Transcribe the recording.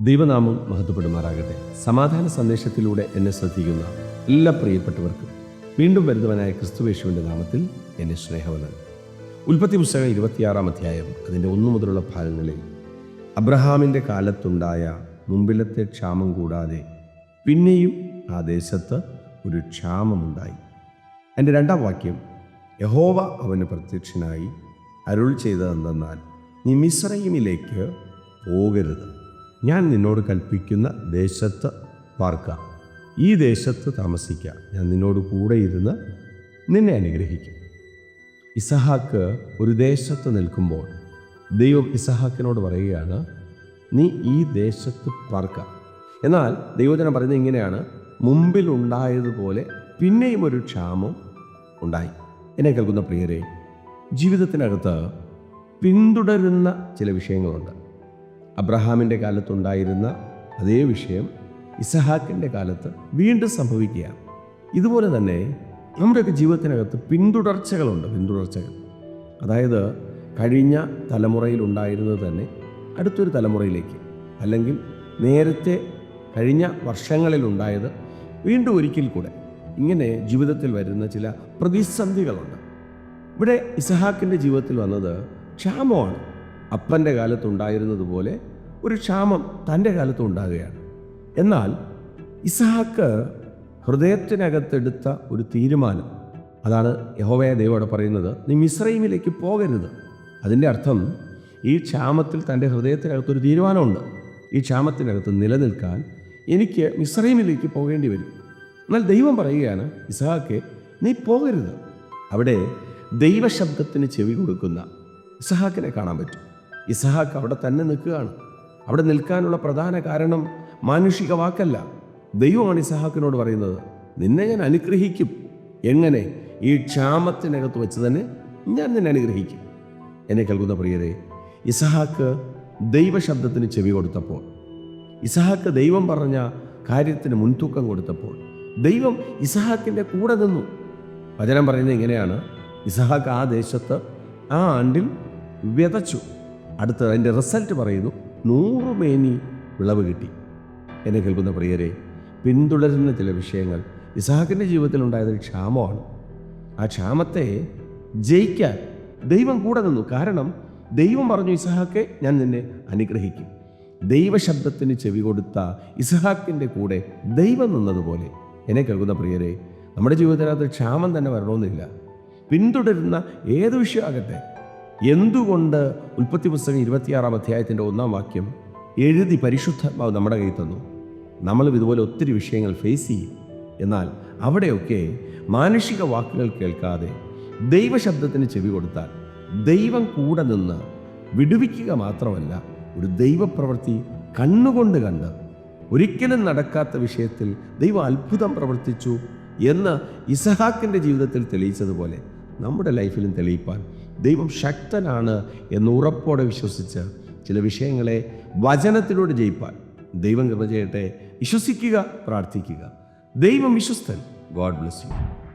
ദൈവനാമം മഹത്വപ്പെടുമാറാകട്ടെ. സമാധാന സന്ദേശത്തിലൂടെ എന്നെ ശ്രദ്ധിക്കുന്ന എല്ലാ പ്രിയപ്പെട്ടവർക്കും വീണ്ടും വരുന്നവനായ ക്രിസ്തുവേശുവിന്റെ നാമത്തിൽ എന്നെ സ്നേഹവനാണ് ഉൽപ്പത്തി പുസ്തകം ഇരുപത്തിയാറാം അധ്യായം അതിന്റെ ഒന്നു മുതലുള്ള ഭാഗങ്ങളിൽ അബ്രഹാമിന്റെ കാലത്തുണ്ടായ മുമ്പിലത്തെ ക്ഷാമം കൂടാതെ പിന്നെയും ആ ദേശത്ത് ഒരു ക്ഷാമമുണ്ടായി. എന്റെ രണ്ടാം വാക്യം യഹോവ അവന് പ്രത്യക്ഷനായി അരുൾ ചെയ്തതെന്തെന്നാൽ നീ മിസ്രൈമിലേക്ക് പോകരുത്. ഞാൻ നിന്നോട് കൽപ്പിക്കുന്ന ദേശത്ത് പാർക്കുക ഈ ദേശത്ത് താമസിക്കുക ഞാൻ നിന്നോട് കൂടെ ഇരുന്ന് നിന്നെ അനുഗ്രഹിക്കും. ഇസഹാക്ക് ഒരു ദേശത്ത് നിൽക്കുമ്പോൾ ദൈവം ഇസഹാക്കിനോട് പറയുകയാണ് നീ ഈ ദേശത്ത് പാർക്ക. എന്നാൽ ദൈവജനം പറയുന്നത് ഇങ്ങനെയാണ്. മുമ്പിൽ ഉണ്ടായതുപോലെ പിന്നെയും ഒരു ക്ഷാമം ഉണ്ടായി. എന്നെ കേൾക്കുന്ന പ്രിയരെ ജീവിതത്തിനകത്ത് പിന്തുടരുന്ന ചില വിഷയങ്ങളുണ്ട്. അബ്രഹാമിന്റെ കാലത്തുണ്ടായിരുന്ന അതേ വിഷയം ഇസഹാക്കിന്റെ കാലത്ത് വീണ്ടും സംഭവിക്കുകയാണ്. ഇതുപോലെ തന്നെ നമ്മുടെയൊക്കെ ജീവിതത്തിനകത്ത് പിന്തുടർച്ചകളുണ്ട് പിന്തുടർച്ചകൾ. അതായത് കഴിഞ്ഞ തലമുറയിൽ ഉണ്ടായിരുന്നത് തന്നെ അടുത്തൊരു തലമുറയിലേക്ക് അല്ലെങ്കിൽ നേരത്തെ കഴിഞ്ഞ വർഷങ്ങളിലുണ്ടായത് വീണ്ടും ഒരിക്കൽ കൂടെ ഇങ്ങനെ ജീവിതത്തിൽ വരുന്ന ചില പ്രതിസന്ധികളുണ്ട്. ഇവിടെ ഇസഹാക്കിന്റെ ജീവിതത്തിൽ വന്നത് ക്ഷാമമാണ്. അപ്പന്റെ കാലത്തുണ്ടായിരുന്നത് പോലെ ഒരു ക്ഷാമം തന്റെ കാലത്തും ഉണ്ടാകുകയാണ്. എന്നാൽ ഇസഹാക്ക് ഹൃദയത്തിനകത്തെടുത്ത ഒരു തീരുമാനം അതാണ് യഹോവയ ദൈവോട് പറയുന്നത് നീ മിസ്രൈമിലേക്ക് പോകരുത്. അതിന്റെ അർത്ഥം ഈ ക്ഷാമത്തിൽ തന്റെ ഹൃദയത്തിനകത്തൊരു തീരുമാനമുണ്ട്. ഈ ക്ഷാമത്തിനകത്ത് നിലനിൽക്കാൻ എനിക്ക് മിസ്രൈമിലേക്ക് പോകേണ്ടി വരും. എന്നാൽ ദൈവം പറയുകയാണ് ഇസഹാക്കെ നീ പോകരുത്. അവിടെ ദൈവശബ്ദത്തിന് ചെവി കൊടുക്കുന്ന ഇസഹാക്കിനെ കാണാൻ പറ്റും. ഇസഹാക്ക് അവിടെ തന്നെ നിൽക്കുകയാണ്. അവിടെ നിൽക്കാനുള്ള പ്രധാന കാരണം മാനുഷിക വാക്കല്ല. ദൈവമാണ് ഇസഹാക്കിനോട് പറയുന്നത് നിന്നെ ഞാൻ അനുഗ്രഹിക്കും. എങ്ങനെ? ഈ ക്ഷാമത്തിനകത്ത് വെച്ച് തന്നെ ഞാൻ നിന്നെ അനുഗ്രഹിക്കും. എന്നെ കേൾക്കുന്ന പ്രിയരെ ഇസഹാക്ക് ദൈവശബ്ദത്തിന് ചെവി കൊടുത്തപ്പോൾ ഇസഹാക്ക് ദൈവം പറഞ്ഞ കാര്യത്തിന് മുൻതൂക്കം കൊടുത്തപ്പോൾ ദൈവം ഇസഹാക്കിന്റെ കൂടെ നിന്നു. വചനം പറയുന്നത് ഇങ്ങനെയാണ് ഇസഹാക്ക് ആ ദേശത്ത് ആ ആണ്ടിൽ വിതച്ചു. അടുത്ത അതിന്റെ റിസൾട്ട് പറയുന്നു നൂറ് മേനി വിളവ് കിട്ടി. എന്നെ കേൾക്കുന്ന പ്രിയരെ പിന്തുടരുന്ന ചില വിഷയങ്ങൾ. ഇസഹാക്കിന്റെ ജീവിതത്തിൽ ഉണ്ടായത് ക്ഷാമമാണ്. ആ ക്ഷാമത്തെ ജയിക്കാൻ ദൈവം കൂടെ നിന്നു. കാരണം ദൈവം പറഞ്ഞു ഇസഹാക്കെ ഞാൻ നിന്നെ അനുഗ്രഹിക്കും. ദൈവശബ്ദത്തിന് ചെവി കൊടുത്ത ഇസഹാക്കിന്റെ കൂടെ ദൈവം നിന്നതുപോലെ. എന്നെ കേൾക്കുന്ന പ്രിയരെ നമ്മുടെ ജീവിതത്തിനകത്ത് ക്ഷാമം തന്നെ വരണമെന്നില്ല. പിന്തുടരുന്ന ഏത് വിഷയമാകട്ടെ എന്തുകൊണ്ട് ഉൽപ്പത്തി പുസ്തകം ഇരുപത്തിയാറാം അധ്യായത്തിന്റെ ഒന്നാം വാക്യം എഴുതി പരിശുദ്ധാത്മാവ് നമ്മുടെ കയ്യിൽ തന്നു? നമ്മളും ഇതുപോലെ ഒത്തിരി വിഷയങ്ങൾ ഫേസ് ചെയ്യും. എന്നാൽ അവിടെയൊക്കെ മാനുഷിക വാക്കുകൾ കേൾക്കാതെ ദൈവശബ്ദത്തിന് ചെവി കൊടുത്താൽ ദൈവം കൂടെ നിന്ന് വിടുവിക്കുക മാത്രമല്ല ഒരു ദൈവപ്രവൃത്തി കണ്ണുകൊണ്ട് കണ്ട് ഒരിക്കലും നടക്കാത്ത വിഷയത്തിൽ ദൈവം അത്ഭുതം പ്രവർത്തിച്ചു എന്ന് ഇസഹാക്കിന്റെ ജീവിതത്തിൽ തെളിയിച്ചതുപോലെ നമ്മുടെ ലൈഫിലും തെളിയിപ്പാൻ ദൈവം ശക്തനാണ് എന്ന് ഉറപ്പോടെ വിശ്വസിച്ച് ചില വിഷയങ്ങളെ വചനത്തിലൂടെ ജയിപ്പാൻ ദൈവം കൃപ ചെയ്യട്ടെ. വിശ്വസിക്കുക പ്രാർത്ഥിക്കുക. ദൈവം വിശ്വസ്തൻ. God bless you